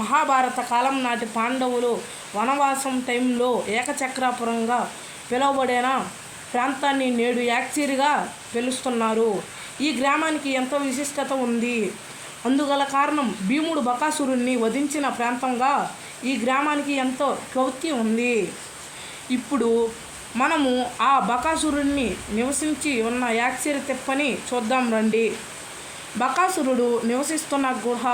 మహాభారత కాలం నాటి పాండవులు వనవాసం టైంలో ఏకచక్రాపురంగా పిలువబడిన ప్రాంతాన్ని నేడు యాక్సిరిగా పిలుస్తున్నారు. ఈ గ్రామానికి ఎంతో విశిష్టత ఉంది. అందుగల కారణం భీముడు బకాసురుణ్ణి వధించిన ప్రాంతంగా ఈ గ్రామానికి ఎంతో ప్రవృత్తి ఉంది. ఇప్పుడు మనము ఆ బకాసురుణ్ణి నివసించి ఉన్న యాక్సిరి తెప్పని చూద్దాం రండి. బకాసురుడు నివసిస్తున్న గుహ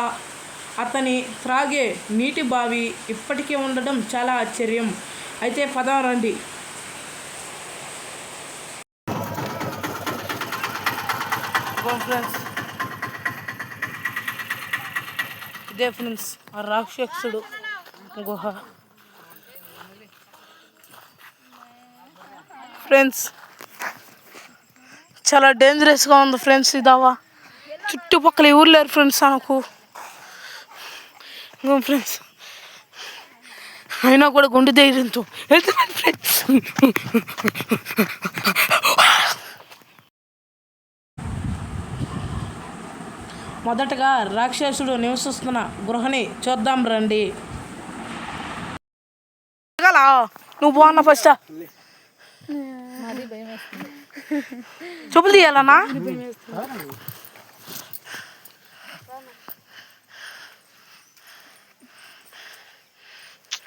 అతని త్రాగే నీటి బావి ఇప్పటికీ ఉండడం చాలా ఆశ్చర్యం. అయితే పదం రండి. ఫ్రెండ్స్ ఇదే ఫ్రెండ్స్ ఆ రాక్షసుడు గుహ. ఫ్రెండ్స్ చాలా డేంజరస్గా ఉంది ఫ్రెండ్స్ ఇదావా చుట్టుపక్కల ఎవరు లేరు ఫ్రెండ్స్ నాకు ఇంకో ఫ్రెండ్స్ అయినా కూడా గుండె ధైర్యంతో వెళ్తున్నాను ఫ్రెండ్స్ మొదటగా రాక్షసుడు నివసిస్తున్న గృహని చూద్దాం రండి? నువ్వు బాగున్నా ఫస్ట్ చెప్పులు తీయాలన్నా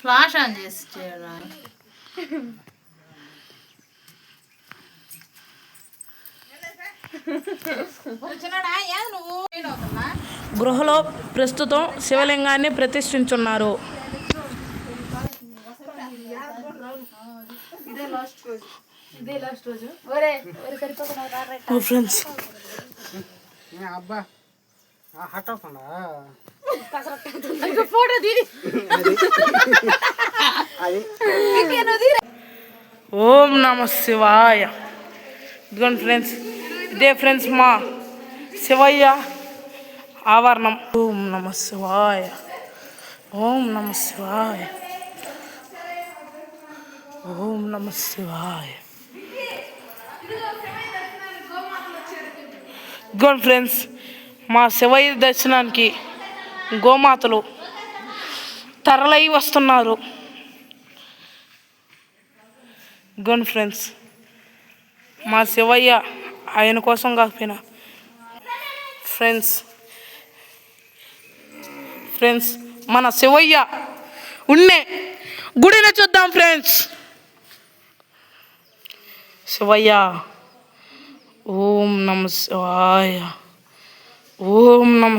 ఫ్లాష్ ఆన్ చేసి చేయరా గృహలో ప్రస్తుతం శివలింగాన్ని ప్రతిష్ఠించున్నారు. ఫ్రెండ్స్ ఏ అబ్బా ఫోటో తీ అది ఓం నమ శివాయ ఇదిగోండి ఫ్రెండ్స్ ఇదే ఫ్రెండ్స్ మా శివయ్య ఆవరణం ఓం నమ శివాయ ఓం నమ శివాయ ఓం నమ శివాయ ఇదిగోండి ఫ్రెండ్స్ మా శివయ్య దర్శనానికి గోమాతలు తరలై వస్తున్నారు. గన్ ఫ్రెండ్స్ మా శివయ్య ఆయన కోసం కాకపోయినా. ఫ్రెండ్స్ ఫ్రెండ్స్ మన శివయ్య ఉన్నే గుడిని చూద్దాం ఫ్రెండ్స్ శివయ్య. ఓం నమ శివాయ. ఓం నమ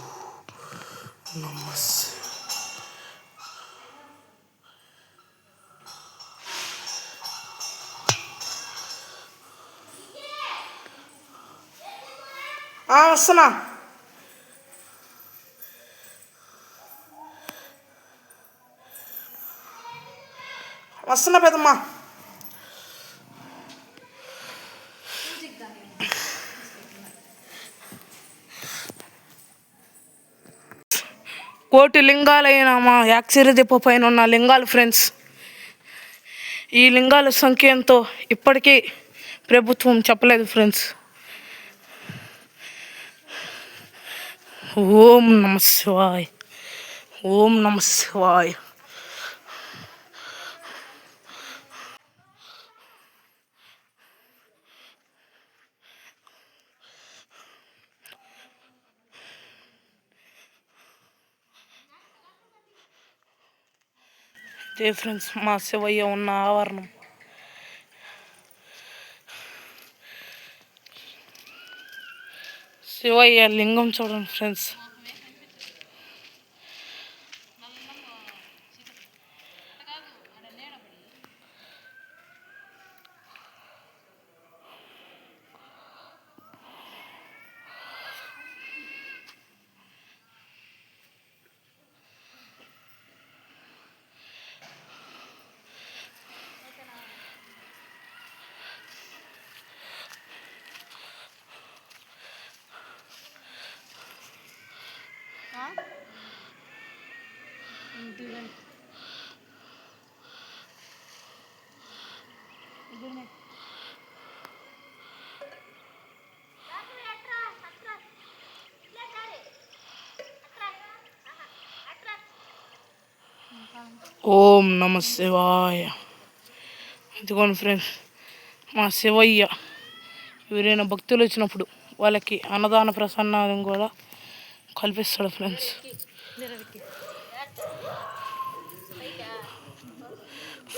శివ నమ శివ ఆ, కోటి లింగాలైన మా యాక్సిరి దీప పైన ఉన్న లింగాలు ఫ్రెండ్స్. ఈ లింగాల సంఖ్య ఎంతో ఇప్పటికీ ప్రభుత్వం చెప్పలేదు ఫ్రెండ్స్. ఓం నమ శివాయ్. ఓం నమ శివాయ్. ఇదే ఫ్రెండ్స్ మా శివయ్య ఉన్న ఆవరణం శివయ్య లింగం చూడండి ఫ్రెండ్స్ ఓం నమ శివాయ. ఇదిగోండి ఫ్రెండ్స్ మా శివయ్య ఎవరైనా భక్తులు వచ్చినప్పుడు వాళ్ళకి అన్నదాన ప్రసన్నాదం కూడా కల్పిస్తాడు ఫ్రెండ్స్.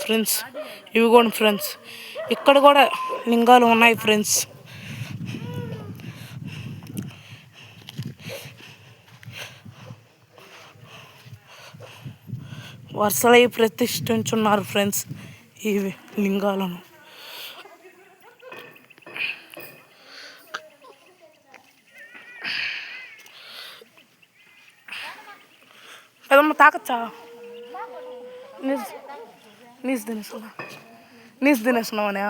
ఫ్రెండ్స్ ఇవి కూడా ఫ్రెండ్స్. ఇక్కడ కూడా లింగాలు ఉన్నాయి ఫ్రెండ్స్. వరుసలై ప్రతిష్ఠించున్నారు ఫ్రెండ్స్ ఈ లింగాలను. పెదమ్మ తాకచ్చా నీస్ నీస్ తినేస్తున్నా నీస్ తినేస్తున్నావనే